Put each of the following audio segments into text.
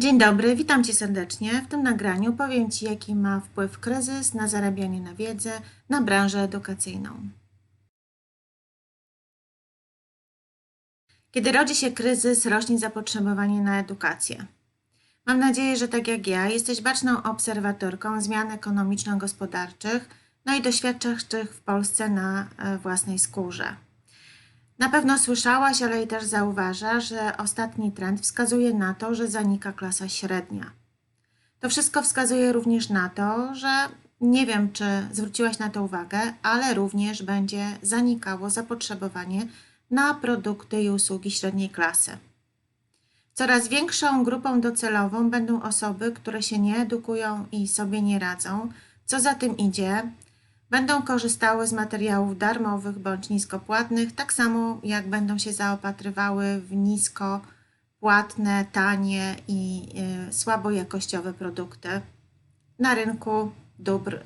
Dzień dobry, witam Cię serdecznie. W tym nagraniu powiem Ci, jaki ma wpływ kryzys na zarabianie na wiedzę, na branżę edukacyjną. Kiedy rodzi się kryzys, rośnie zapotrzebowanie na edukację. Mam nadzieję, że tak jak ja, jesteś baczną obserwatorką zmian ekonomiczno-gospodarczych, no i doświadczasz tych w Polsce na e, własnej skórze. Na pewno słyszałaś, ale i też zauważasz, że ostatni trend wskazuje na to, że zanika klasa średnia. To wszystko wskazuje również na to, że nie wiem, czy zwróciłaś na to uwagę, ale również będzie zanikało zapotrzebowanie na produkty i usługi średniej klasy. Coraz większą grupą docelową będą osoby, które się nie edukują i sobie nie radzą. Co za tym idzie, będą korzystały z materiałów darmowych bądź niskopłatnych, tak samo jak będą się zaopatrywały w nisko płatne, tanie i y, słabo jakościowe produkty na rynku dóbr y,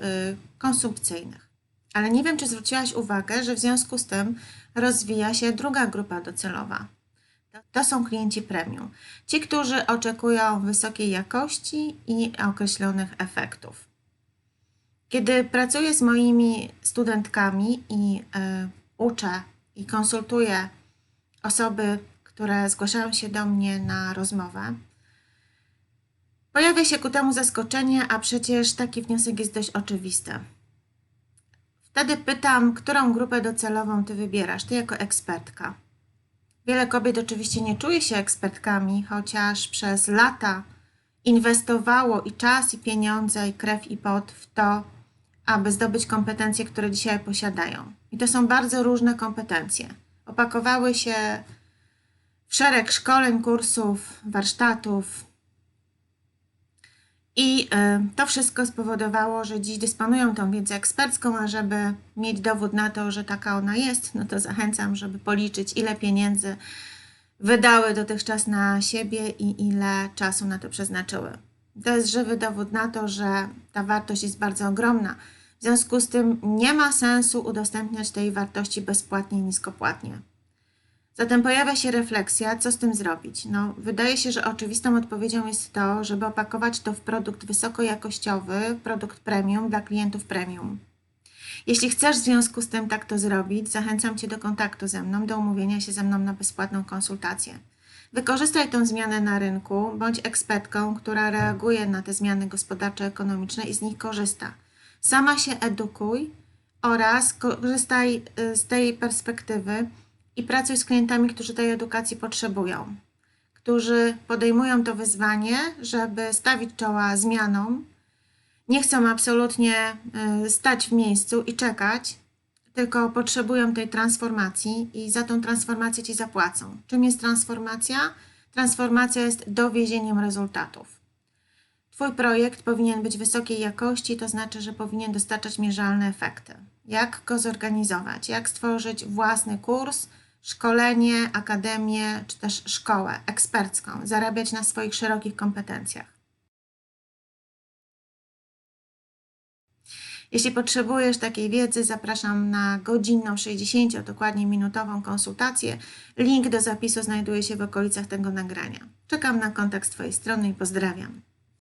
konsumpcyjnych. Ale nie wiem, czy zwróciłaś uwagę, że w związku z tym rozwija się druga grupa docelowa. To są klienci premium. Ci, którzy oczekują wysokiej jakości i określonych efektów. Kiedy pracuję z moimi studentkami i y, uczę i konsultuję osoby, które zgłaszają się do mnie na rozmowę, pojawia się ku temu zaskoczenie, a przecież taki wniosek jest dość oczywisty. Wtedy pytam, którą grupę docelową ty wybierasz, ty jako ekspertka. Wiele kobiet oczywiście nie czuje się ekspertkami, chociaż przez lata inwestowało i czas, i pieniądze, i krew, i pot w to, aby zdobyć kompetencje, które dzisiaj posiadają. I to są bardzo różne kompetencje. Opakowały się w szereg szkoleń, kursów, warsztatów. I y, to wszystko spowodowało, że dziś dysponują tą wiedzą ekspercką, a żeby mieć dowód na to, że taka ona jest, no to zachęcam, żeby policzyć, ile pieniędzy wydały dotychczas na siebie i ile czasu na to przeznaczyły. To jest żywy dowód na to, że ta wartość jest bardzo ogromna. W związku z tym nie ma sensu udostępniać tej wartości bezpłatnie i niskopłatnie. Zatem pojawia się refleksja, co z tym zrobić. No, wydaje się, że oczywistą odpowiedzią jest to, żeby opakować to w produkt wysokojakościowy, produkt premium dla klientów premium. Jeśli chcesz w związku z tym tak to zrobić, zachęcam Cię do kontaktu ze mną, do umówienia się ze mną na bezpłatną konsultację. Wykorzystaj tę zmianę na rynku, bądź ekspertką, która reaguje na te zmiany gospodarczo-ekonomiczne i z nich korzysta. Sama się edukuj oraz korzystaj y, z tej perspektywy i pracuj z klientami, którzy tej edukacji potrzebują, którzy podejmują to wyzwanie, żeby stawić czoła zmianom, nie chcą absolutnie y, stać w miejscu i czekać, tylko potrzebują tej transformacji i za tą transformację ci zapłacą. Czym jest transformacja? Transformacja jest dowiezieniem rezultatów. Twój projekt powinien być wysokiej jakości, to znaczy, że powinien dostarczać mierzalne efekty. Jak go zorganizować? Jak stworzyć własny kurs, szkolenie, akademię czy też szkołę ekspercką, zarabiać na swoich szerokich kompetencjach? Jeśli potrzebujesz takiej wiedzy, zapraszam na godzinną, 60, dokładnie minutową konsultację. Link do zapisu znajduje się w okolicach tego nagrania. Czekam na kontakt z Twojej strony i pozdrawiam.